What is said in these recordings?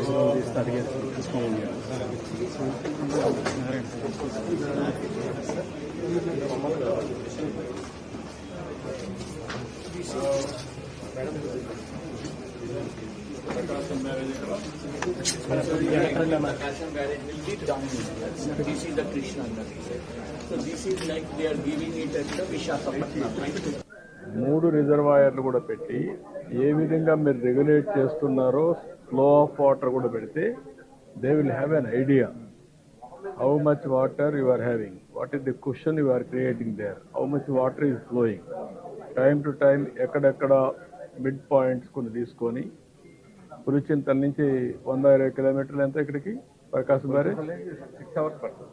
Barrage will be down. This is the Krishna So this is like they are giving it at the Vishakhapatnam? మూడు రిజర్వాయర్లు కూడా పెట్టి ఏ విధంగా మీరు regulate చేస్తున్నారో ఫ్లో ఆఫ్ వాటర్ కూడా పెడితే they will have an idea how much water you are having. What is the question you are creating there? How much water is flowing. Time to time ఎక్కడెక్కడ mid points కొన్ని తీసుకొని పులిచింతల నుంచి వంద ఇరవై కిలోమీటర్లు ఎంత ఇక్కడికి? ప్రకాశం బ్యారేజ్ సిక్స్ అవర్స్ పడుతుంది.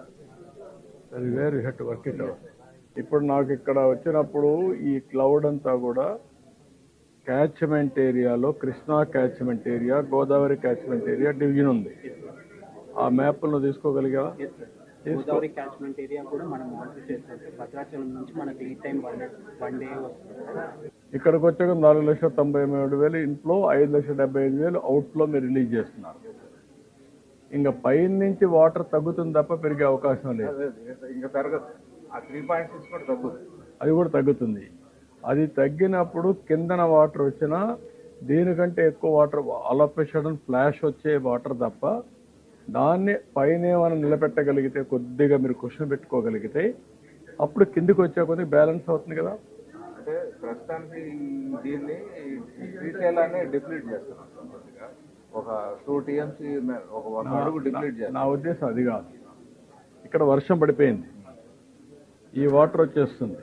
అది where you get work it out ఇప్పుడు నాకు ఇక్కడ వచ్చినప్పుడు ఈ క్లౌడ్ అంతా కూడా క్యాచ్మెంట్ ఏరియాలో Krishna catchment area Godavari catchment area division ఉంది. ఆ మ్యాప్ను తీసుకోగలిగా గోదావరి క్యాచ్మెంట్ ఏరియా కూడా మనం మానిటర్ చేస్తాం. భద్రాచలం నుంచి మనకి ఈ time one day one day వస్తుంది. ఇక్కడికి వచ్చాక నాలుగు లక్షల తొంభై మూడు వేలు ఇంట్లో ఐదు లక్షల డెబ్బై ఐదు వేలు అవుట్లో మీరు రిలీజ్ చేస్తున్నారు. ఇంకా పైన నుంచి వాటర్ తగ్గుతుంది తప్ప పెరిగే అవకాశం లేదు. ఇంకా పెరగదు. ఆ త్రీ పాయింట్ సిక్స్ కూడా తగ్గుతుంది అది కూడా తగ్గుతుంది. అది తగ్గినప్పుడు కిందన వాటర్ వచ్చినా దీనికంటే ఎక్కువ వాటర్ అలపేషన్ ఫ్లాష్ వచ్చే వాటర్ తప్ప దాన్ని పైన ఏమైనా నిలబెట్టగలిగితే కొద్దిగా మీరు క్వశ్చన్ పెట్టుకోగలిగితే అప్పుడు కిందికి వచ్చే కొద్ది బ్యాలెన్స్ అవుతుంది కదా. అంటే ప్రస్తుతానికి దీన్ని శ్రీశైలాన్ని డిప్లీట్ చేస్తున్నాం. ఒక టూ టీఎంసీ ఒక ఒక అడుగు డిప్లీట్ చేస్తాం. నా ఉద్దేశం అది కాదు. ఇక్కడ వర్షం పడిపోయింది. ఈ వాటర్ వచ్చేస్తుంది.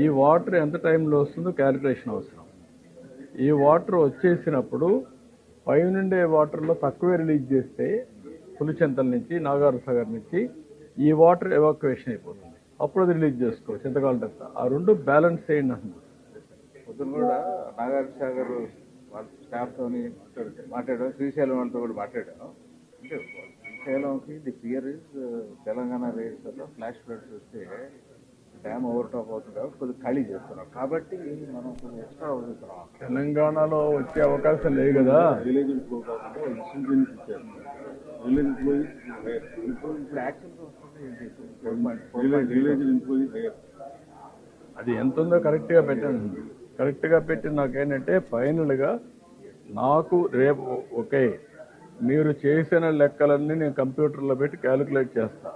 ఈ వాటర్ ఎంత టైంలో వస్తుందో క్యాలిక్యులేషన్ అవసరం. ఈ వాటర్ వచ్చేసినప్పుడు పైనుండే వాటర్లో తక్కువే రిలీజ్ చేస్తే పులిచెంతల నుంచి నాగార్ సాగర్ నుంచి ఈ వాటర్ ఎవాక్యుయేషన్ అయిపోతుంది. అప్పుడు అది రిలీజ్ చేసుకో చింతకాలం అంతా ఆ రెండు బ్యాలెన్స్ చేయండి పొద్దున కూడా నాగార్జున సాగర్ వాళ్ళ స్టాఫ్ తోని మాట్లాడాం శ్రీశైలం వాళ్ళతో కూడా మాట్లాడాం అంటే శ్రీశైలంకి the fear is Telangana rates వల్ల ఫ్లాష్ ఫ్లడ్స్ వస్తే డ్యామ్ ఓవర్ టాప్ అవుతుంది కాబట్టి కొద్దిగా ఖాళీ చేస్తున్నాం కాబట్టి మనం కొంచెం ఎక్స్ట్రా వదులుతున్నాం తెలంగాణలో వచ్చే అవకాశం లేదు కదా? విలేజ్ విలేజ్ ఎంప్లాయీస్ ఇప్పుడు ఇప్పుడు యాక్చువల్గా వస్తుంది విలేజ్ ఎంప్లాయీస్ హైయర్ అది ఎంత ఉందో కరెక్ట్గా పెట్టండి. కరెక్ట్గా పెట్టి నాకేంటంటే ఫైనల్గా నాకు రేపు ఓకే మీరు చేసిన లెక్కలన్నీ నేను కంప్యూటర్లో పెట్టి క్యాలిక్యులేట్ చేస్తా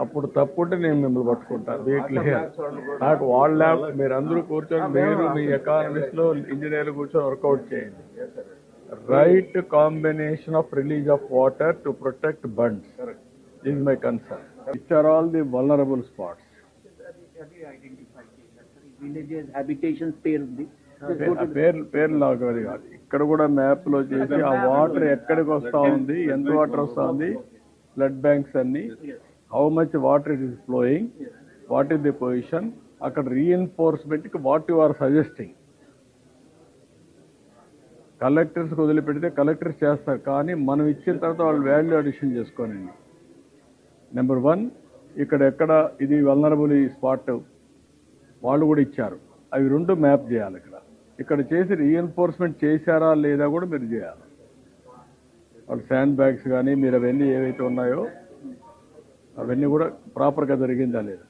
అప్పుడు తప్పుంటే నేను మిమ్మల్ని పట్టుకుంటాను వీటిలో నాకు వాళ్ళ ల్యాబ్ మీరు అందరూ కూర్చొని మీరు మీ ఎకానమిస్ట్లో ఇంజనీర్లు కూర్చొని వర్కౌట్ చేయండి right combination of release of water to protect bunds is my concern which are all the vulnerable spots villages habitations పేర్లు పేర్లు నాకు అది కాదు. ఇక్కడ కూడా మ్యాప్లో చేసి ఆ వాటర్ ఎక్కడికి వస్తా ఉంది ఎంత వాటర్ వస్తా ఉంది బ్లడ్ బ్యాంక్స్ అన్ని. How much water it is flowing what is the position అక్కడ రీఎన్ఫోర్స్మెంట్కి what you are suggesting collectors వదిలిపెడితే కలెక్టర్స్ చేస్తారు కానీ మనం ఇచ్చిన తర్వాత వాళ్ళు వాల్యూ అడిషన్ చేసుకోనండి నెంబర్ వన్ ఇక్కడ ఎక్కడ ఇది వల్నరబుల్ ఈ స్పాట్ వాళ్ళు కూడా ఇచ్చారు. అవి రెండు మ్యాప్ చేయాలి ఇక్కడ. ఇక్కడ చేసి రీఎన్ఫోర్స్మెంట్ చేశారా లేదా కూడా మీరు చేయాలి. వాళ్ళు శాండ్ బ్యాగ్స్ కానీ మీరు అవన్నీ ఏవైతే ఉన్నాయో అవన్నీ కూడా ప్రాపర్గా జరిగిందా లేదా?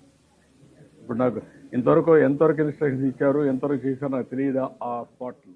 ఇప్పుడు నాకు ఇంతవరకు ఎంతవరకు ఇన్స్ట్రక్షన్స్ ఇచ్చారు ఎంతవరకు చేశారో నాకు తెలియదా ఆ స్పాట్లో